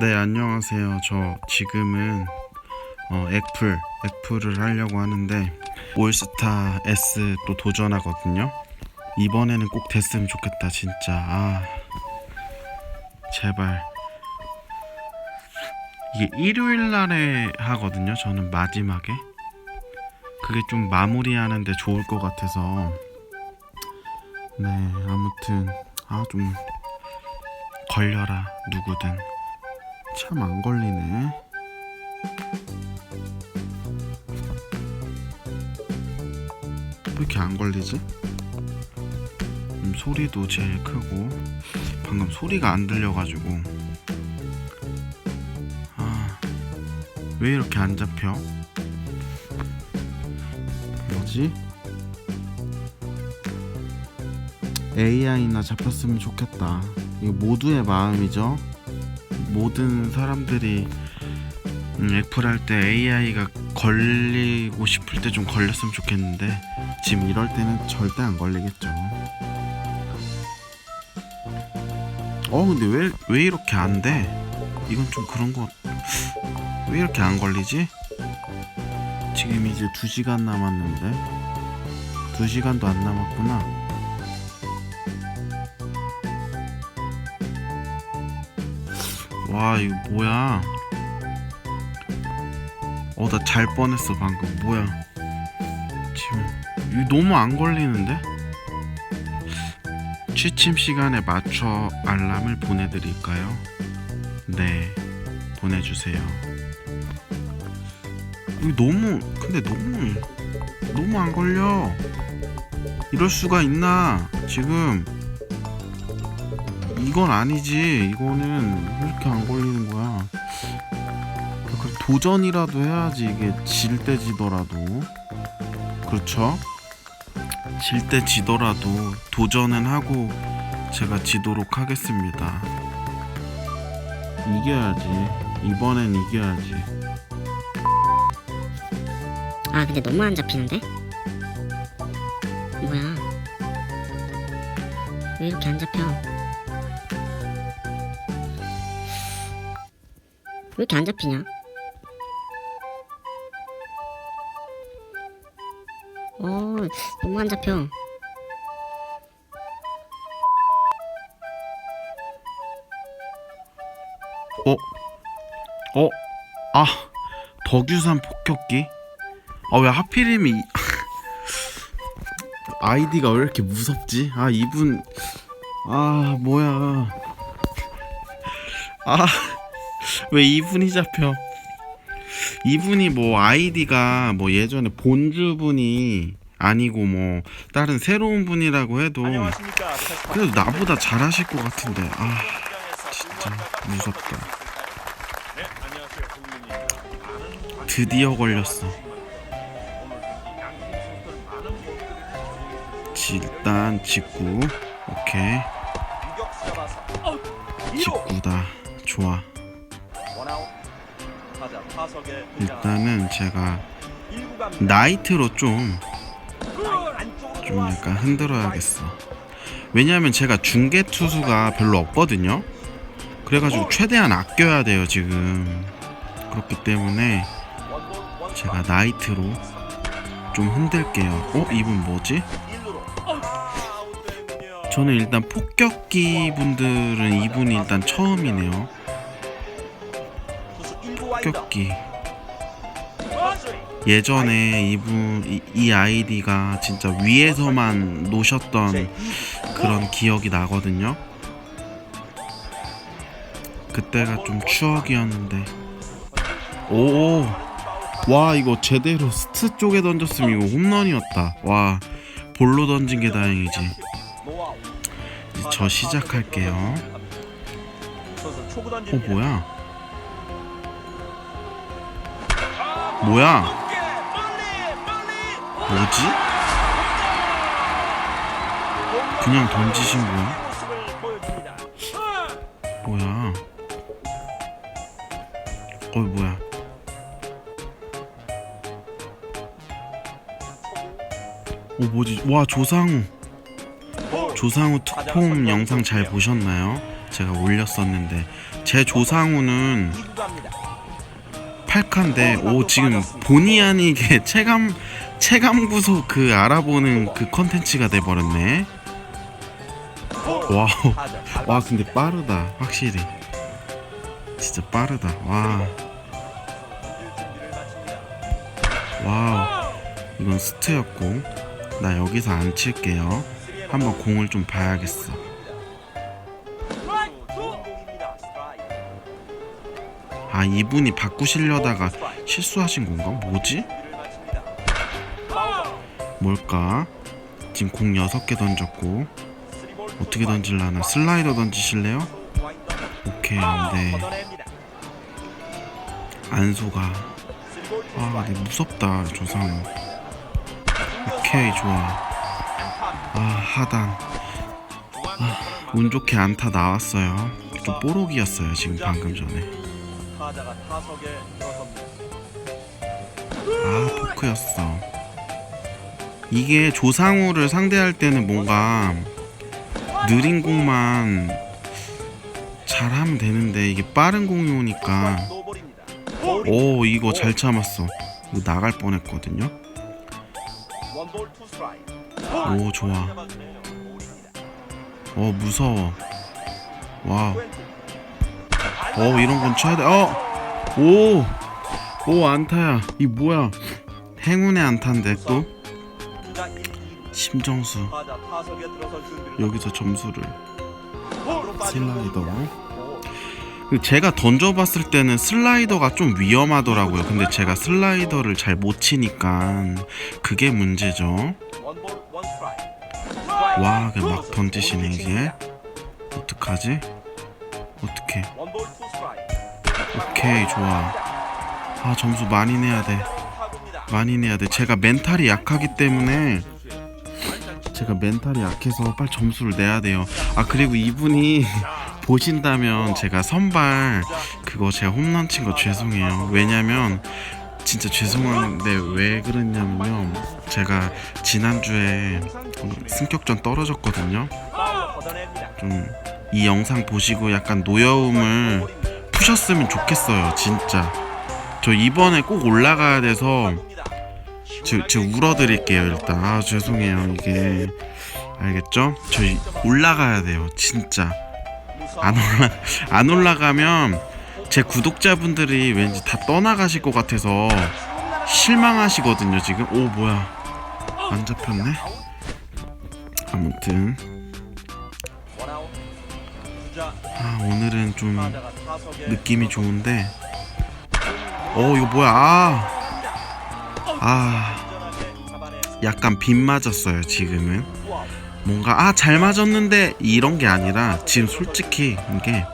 네, 안녕하세요. 저 지금은 어, 애플, 애플을 하려고 하는데 올스타 S 또 도전하거든요. 이번에는 꼭 됐으면 좋겠다, 진짜. 아, 제발. 이게 일요일 날에 하거든요. 저는 마지막에. 그게 좀 마무리하는데 좋을 것 같아서. 네, 아무튼 아 좀 걸려라 누구든. 참 안 걸리네. 왜 이렇게 안 걸리지? 음, 소리도 제일 크고 방금 소리가 안 들려가지고 아 왜 이렇게 안 잡혀? 뭐지? AI나 잡혔으면 좋겠다. 이거 모두의 마음이죠. 모든 사람들이 음, 애플 할 때 AI가 걸리고 싶을 때 좀 걸렸으면 좋겠는데 지금 이럴 때는 절대 안 걸리겠죠. 어 근데 왜 왜 이렇게 안 돼? 이건 좀 그런 거. 왜 이렇게 안 걸리지? 지금 이제 2시간 남았는데 2시간도 안 남았구나. 와 이거 뭐야? 어 나 잘 뻔했어 방금. 뭐야? 지금 이거 너무 안 걸리는데? 취침 시간에 맞춰 알람을 보내드릴까요? 네 보내주세요. 이거 너무 근데 너무 너무 안 걸려. 이럴 수가 있나 지금 이건 아니지. 이거는 왜 이렇게 안 걸리는 거야? 그 도전이라도 해야지 이게 질 때 지더라도 그렇죠? 질 때 지더라도 도전은 하고 제가 지도록 하겠습니다. 이겨야지. 이번엔 이겨야지. 아 근데 너무 안 잡히는데? 뭐야 왜 이렇게 안 잡혀 이렇게 안 잡히냐 어 너무 안 잡혀 어? 어? 아 덕유산 폭격기? 아 왜 하필이면 이... 아이디가 왜 이렇게 무섭지? 아 이분 아 뭐야 아 왜 이분이 잡혀 이분이 뭐 아이디가 뭐 예전에 본주분이 아니고 뭐 다른 새로운 분이라고 해도. 그래도 나보다 잘하실 것 같은데 아 진짜 무섭다 네. 드디어 걸렸어. 지- 일단 직구. 오케이. 잡아서 직구다. 좋아. 일단은 제가 나이트로 좀, 좀 약간 흔들어야겠어. 왜냐하면 제가 중계 투수가 별로 없거든요. 그래가지고 최대한 아껴야 돼요, 지금. 그렇기 때문에 제가 나이트로 좀 흔들게요. 어? 이분 뭐지? 1루로 아웃되군요. 저는 일단 폭격기 분들은 이분이 일단 처음이네요. 투수 1구 와인더. 폭격기. 예전에 이분 이, 이 아이디가 진짜 위에서만 노셨던 그런 기억이 나거든요. 그때가 좀 추억이었는데. 오. 와 이거 제대로 스트 쪽에 던졌으면 이거 홈런이었다. 와 볼로 던진 게 다행이지. 저 시작할게요. 초구 어. 뭐야? 뭐야? 뭐지? 그냥 던지신 거야? 뭐야? 어 뭐야? 어 뭐지? 와 조상우 볼. 조상우 특폼 영상 잘 보셨나요? 제가 올렸었는데 제 조상우는 2구 갑니다. 8칸인데 오 지금 본의 아니게 체감 체감 구속 그 알아보는 그 컨텐츠가 돼 버렸네. 와우. 와 근데 빠르다 확실히. 진짜 빠르다. 와. 와우. 이건 스트였고 나 여기서 안 칠게요. 한번 공을 좀 봐야겠어. 아 이분이 바꾸시려다가 실수하신 건가? 뭐지? 뭘까? 지금 공 6개 던졌고 어떻게 던질라나 슬라이더 던지실래요? 오케이 안돼 걷어냅니다. 안 속아 쓰리볼 아 근데 무섭다 조상우 오케이 좋아 아 하단 아, 운 좋게 안타 나왔어요 좀 뽀록이었어요 지금 방금 전에 타자가 타석에 들어섭니다. 아 포크였어 이게 조상우를 상대할 때는 뭔가 느린 공만 잘하면 되는데 이게 빠른 공이 오니까. 오 이거 잘 참았어 이거 나갈 뻔했거든요. 오 좋아 잡아주네요. 볼입니다. 어 무서워 와우. 어 이런 건 쳐야 돼 어 오 오 안타야 이 뭐야 행운의 안타인데 또 주자 1, 2루. 심정수 여기서 점수를 슬라이더. 볼. 제가 던져봤을 때는 슬라이더가 좀 위험하더라고요 근데 제가 슬라이더를 잘 못 치니까 그게 문제죠. 와 그냥 막 던지시네 이게 어떡하지 스트라이크. 오케이 좋아 아 점수 많이 내야 돼. 많이 내야 돼 제가 멘탈이 약하기 때문에 제가 멘탈이 약해서 빨리 점수를 내야 돼요 아 그리고 이분이 보신다면 제가 선발 그거 제가 홈런 친 거 죄송해요 왜냐면 진짜 죄송한데 왜 그랬냐면요 제가 지난주에 승격전 떨어졌거든요. 좀 이 영상 보시고 약간 노여움을. 푸셨으면 좋겠어요 진짜. 저 이번에 꼭 올라가야 돼서. 저, 저 울어드릴게요 일단. 아 죄송해요 이게. 알겠죠? 저 이- 올라가야 돼요 진짜. 안 올라 안 올라가면 제 구독자분들이 왠지 다 떠나가실 것 같아서 실망하시거든요 지금. 오 뭐야. 안 잡혔네? 아무튼 오늘은 좀 느낌이 좋은데 어 이거 뭐야 아, 아. 약간 빗 맞았어요 지금은. 뭔가 아 잘 맞았는데 이런 게 아니라 지금 솔직히 이게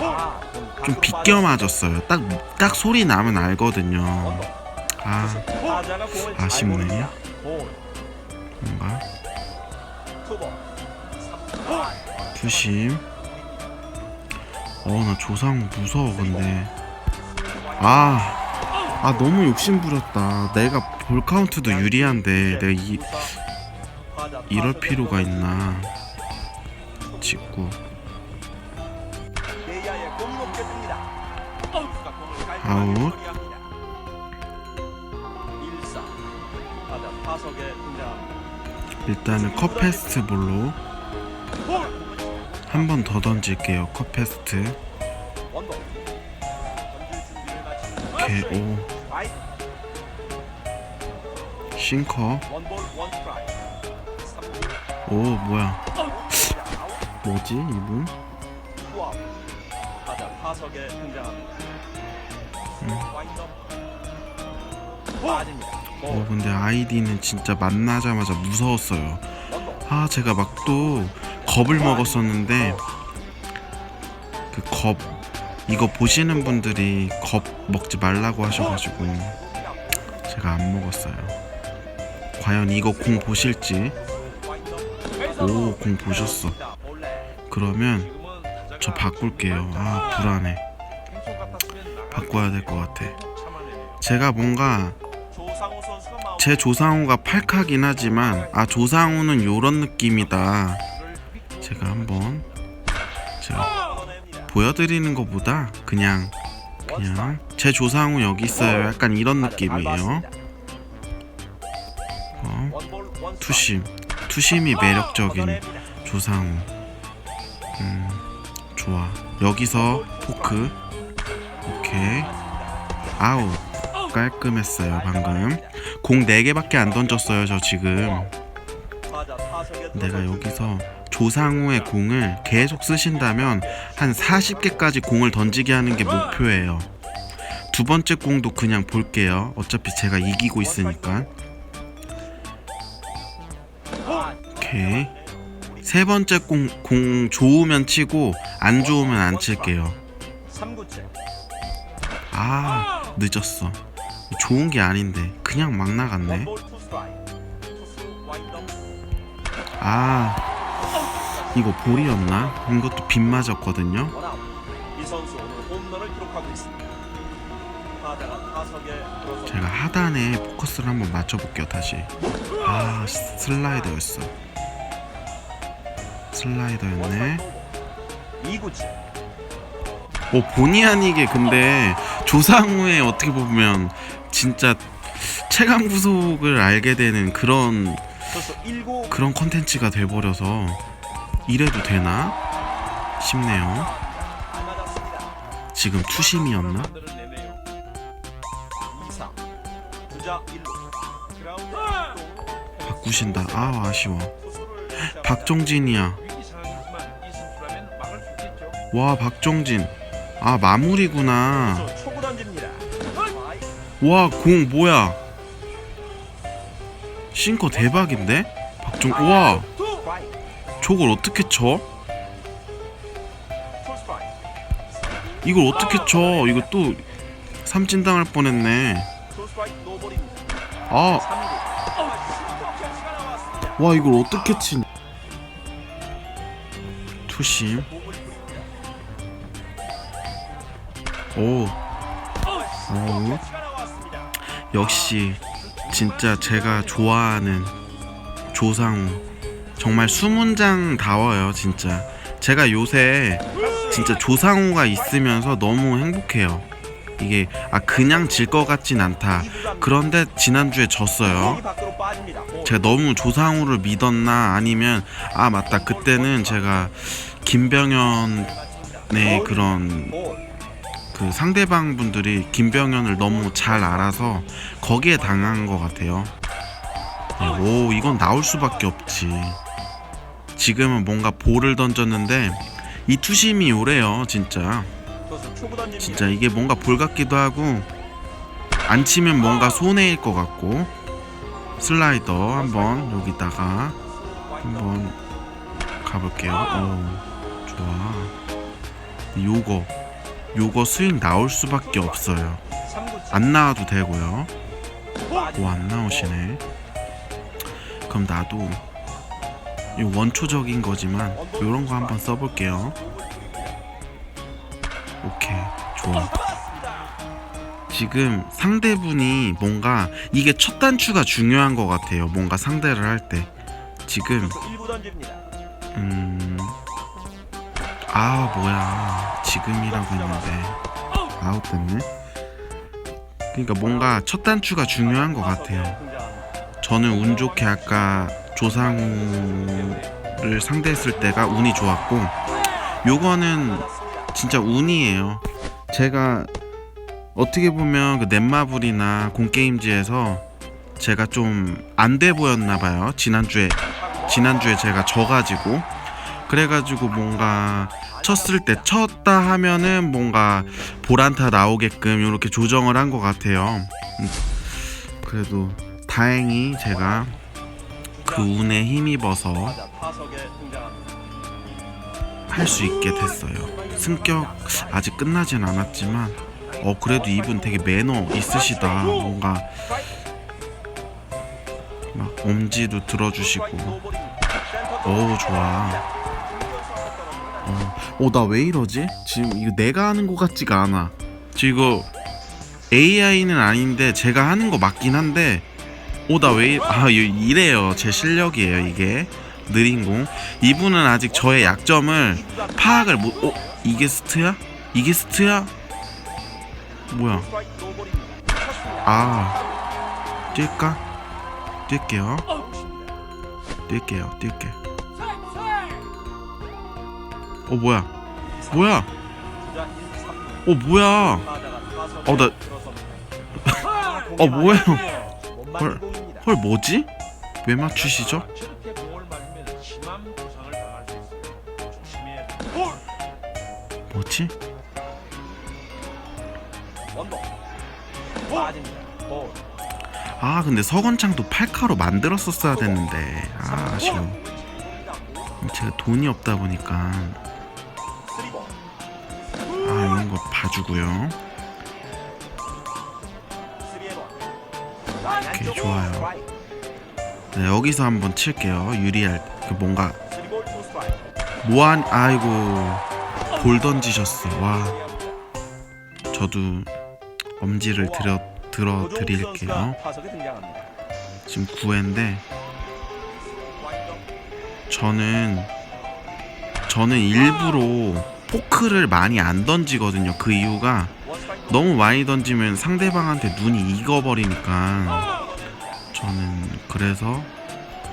아, 좀 비껴 맞았어요 딱 딱 소리 나면 알거든요 아 아쉽네. 뭔가. 투심 어나 조상 무서워 근데 아 아 너무 욕심 부렸다 내가 볼 카운트도 유리한데 내가 이 이럴 필요가 있나 직구 아웃. 처리합니다. 1사. 타자 타석에 등장합니다. 일단은 컵페스트 볼로 볼. 한 번 더 던질게요 컵페스트 원볼. 던질 준비를 마치는 오케이 오 스트라이크. 싱커 원볼 원 스트라이크. 3구. 오 뭐야 뭐지 이분. 어 볼. 근데 아이디는 진짜 만나자마자 무서웠어요. 아 제가 막 또 겁을 먹었었는데 그 겁 이거 보시는 분들이 겁 먹지 말라고 하셔가지고 제가 안 먹었어요. 과연 이거 공 보실지? 오, 공 보셨어. 그러면 저 바꿀게요. 아 불안해. 바꿔야 될 것 같아. 제가 뭔가 제 조상우가 팔카긴 하지만 아 조상우는 요런 느낌이다 제가 한번 제가 보여드리는 것보다 그냥 그냥 제 조상우 여기 있어요. 약간 이런 느낌이에요. 어, 투심 투심이 매력적인 조상우 음 좋아. 여기서 포크. 오케이. 아우 깔끔했어요 방금. 공 4개밖에 안 던졌어요 저 지금. 내가 여기서 조상우의 공을 계속 쓰신다면 한 40개까지 공을 던지게 하는 게 목표예요. 두 번째 공도 그냥 볼게요. 어차피 제가 이기고 있으니까. 오케이. 세 번째 공, 공 좋으면 치고 안 좋으면 안 칠게요. 3구째 아 늦었어. 좋은 게 아닌데. 그냥 막 나갔네. 아 이거 볼이었나? 이것도 빗 맞았거든요. 제가 하단에 포커스를 한번 맞춰볼게요 다시. 아 슬라이더였어. 슬라이더였네. 2구째 어 본의 아니게 근데 조상우의 어떻게 보면 진짜 최강 구속을 알게 되는 그런 투수 1구 그런 컨텐츠가 돼버려서 이래도 되나 싶네요. 지금 투심이었나? 2사 주자 1루 그라운드 바꾸신다. 아 아쉬워. 있겠죠. 와 박정진. 아 마무리구나. 와 공 뭐야? 싱커 대박인데? 박정 와 저걸 어떻게 쳐? 이걸 어떻게 쳐? 이거 또 삼진 당할 뻔했네. 아. 3구 슈퍼 나왔습니다 와 이걸 어떻게 치 투심. 오. 오. 역시 진짜 제가 좋아하는 조상우 정말 수문장다워요 진짜 제가 요새 진짜 조상우가 있으면서 너무 행복해요 이게 아 그냥 질 것 같진 않다 그런데 지난주에 졌어요. 제가 너무 조상우를 믿었나 아니면 아 맞다 그때는 제가 김병현의 그런 볼. 그 상대방 분들이 김병현을 너무 잘 알아서 거기에 당한 것 같아요. 네, 오 이건 나올 수밖에 없지. 지금은 뭔가 볼을 던졌는데 이 투심이 오래요 진짜. 진짜 이게 뭔가 볼 같기도 하고 안 치면 뭔가 손해일 것 같고 슬라이더 한번 여기다가 한번 가볼게요. 오 좋아. 요거 요거 스윙 나올 수밖에 없어요. 3구째 안 나와도 되고요. 오 안 나오시네. 그럼 나도 이 원초적인 거지만 요런 거 한번 써볼게요. 오케이 좋아. 지금 상대분이 뭔가 이게 첫 단추가 중요한 것 같아요. 뭔가 상대를 할 때 지금 투수 1구 던집니다 음. 아, 뭐야. 지금이라고 했는데. 아웃 됐네. 그러니까 뭔가 첫 단추가 중요한 것 같아요. 저는 운 좋게 아까 조상우를 상대했을 때가 운이 좋았고, 요거는 진짜 운이에요. 제가 어떻게 보면 그 넷마블이나 공게임즈에서 제가 좀 안 돼 보였나 봐요. 지난주에 지난주에 제가 져가지고 그래가지고 뭔가 쳤을 때 쳤다 하면은 뭔가 보란타 나오게끔 이렇게 조정을 한 것 같아요. 음, 그래도 다행히 제가 그 운에 힘입어서 할 수 있게 됐어요. 승격 아직 끝나진 않았지만 어 그래도 이분 되게 매너 있으시다. 뭔가 막 엄지도 들어주시고 오 좋아. 어나 왜 이러지? 지금 이거 내가 하는 거 같지가 않아. 지금 AI는 아닌데 제가 하는 거 맞긴 한데 오나왜아 이래요 제 실력이에요 이게 느린 공 이분은 아직 저의 약점을 파악을 못 어, 이게 스트야? 이게 스트야? 뭐야? 아 뛸까? 뛸게요. 뛸게요 뛸게 어 뭐야 뭐야 주자 1, 3루. 어 뭐야 어. 어, 뭐예요? 못 헐. 헐 뭐지? 왜 맞추시죠? 뭐지? 아 근데 서건창도 팔카로 만들었었어야 됐는데 아 아쉬워 제가 돈이 없다 보니까. 아 이런 거 봐주고요 좋아요. 네, 여기서 한번 칠게요 유리할 그 뭔가. 뭐한 아이고 볼 던지셨어 와 저도 엄지를 들어 고종욱 드릴게요. 지금 9회인데 와인더. 저는 저는 일부러 포크를 많이 안 던지거든요 그 이유가. 너무 많이 던지면 상대방한테 눈이 익어버리니까 저는 그래서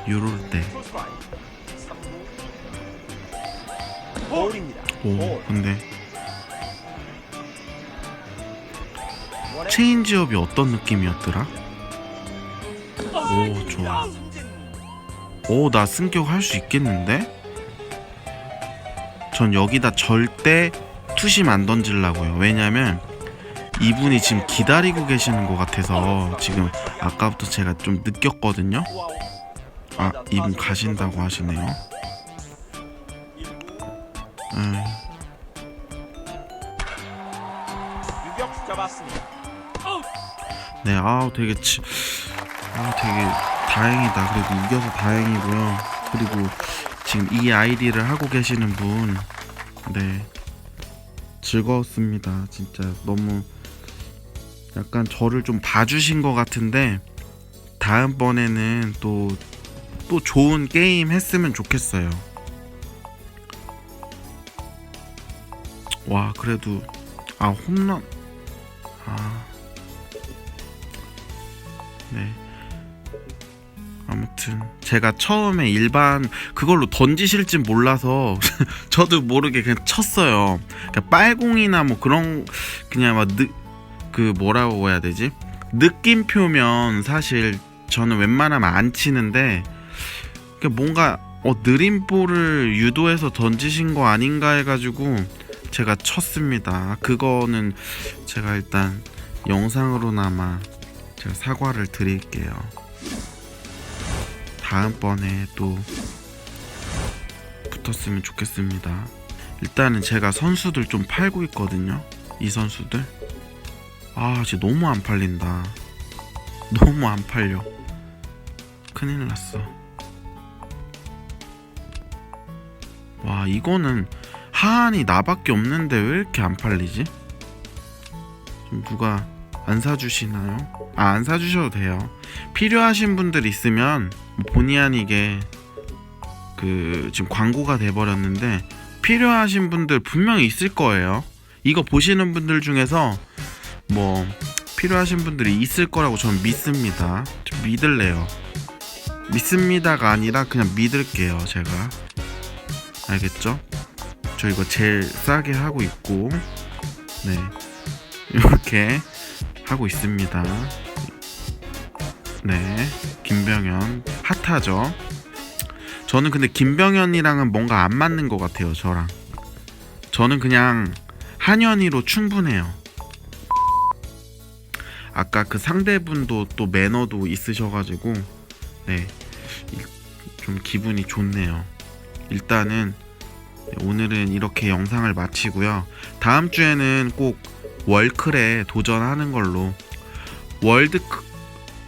요럴 때. 오, 볼. 근데 체인지업이 어떤 느낌이었더라? 오, 좋아. 오, 나 승격 할 수 있겠는데? 전 여기다 절대 투심 안 던질라고요. 왜냐면 이분이 지금 기다리고 계시는 것 같아서 지금 아까부터 제가 좀 느꼈거든요. 아, 이분 가신다고 하시네요. 음. 네, 아우 되게 치, 아 되게 다행이다. 그래도 이겨서 다행이고요. 그리고 지금 이 아이디를 하고 계시는 분, 네, 즐거웠습니다. 진짜 너무 약간 저를 좀 봐주신 것 같은데 다음번에는 또 또 좋은 게임 했으면 좋겠어요. 와, 그래도 아 홈런 아. 네. 아무튼 제가 처음에 일반 그걸로 던지실지 몰라서 저도 모르게 그냥 쳤어요. 그러니까 빨공이나 뭐 그런 그냥 막 그 뭐라고 해야 되지? 느낌표면 사실 저는 웬만하면 안 치는데 그 뭔가 어 느린 볼을 유도해서 던지신 거 아닌가 해가지고 제가 쳤습니다. 그거는 제가 일단 영상으로나마 제가 사과를 드릴게요. 다음번에 또 붙었으면 좋겠습니다. 일단은 제가 선수들 좀 팔고 있거든요. 이 선수들. 아, 진짜 너무 안 팔린다. 너무 안 팔려. 큰일 났어. 와, 이거는 하한이 나밖에 없는데 왜 이렇게 안 팔리지? 좀 누가 안 사주시나요? 아, 안 사주셔도 돼요. 필요하신 분들 있으면 뭐 본의 아니게 그 지금 광고가 돼버렸는데 필요하신 분들 분명히 있을 거예요. 이거 보시는 분들 중에서 뭐 필요하신 분들이 있을 거라고 저는 믿습니다. 좀 믿을래요. 믿습니다가 아니라 그냥 믿을게요. 제가 알겠죠? 저 이거 제일 싸게 하고 있고 네 이렇게 하고 있습니다. 네, 김병현 핫하죠. 저는 근데 김병현이랑은 뭔가 안 맞는 것 같아요. 저랑 저는 그냥 한현이로 충분해요. 아까 그 상대분도 또 매너도 있으셔가지고 네, 좀 기분이 좋네요. 일단은 네, 오늘은 이렇게 영상을 마치고요. 다음 주에는 꼭 월클에 도전하는 걸로 월드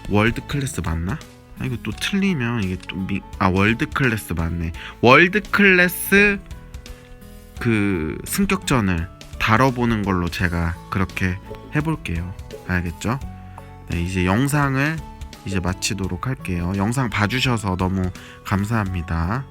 월드 클래스 맞나? 아 이거 또 틀리면 이게 또아 월드 클래스 맞네. 월드 클래스 그 승격전을 다뤄보는 걸로 제가 그렇게 해볼게요. 알겠죠? 네, 이제 영상을 이제 마치도록 할게요. 영상 봐주셔서 너무 감사합니다.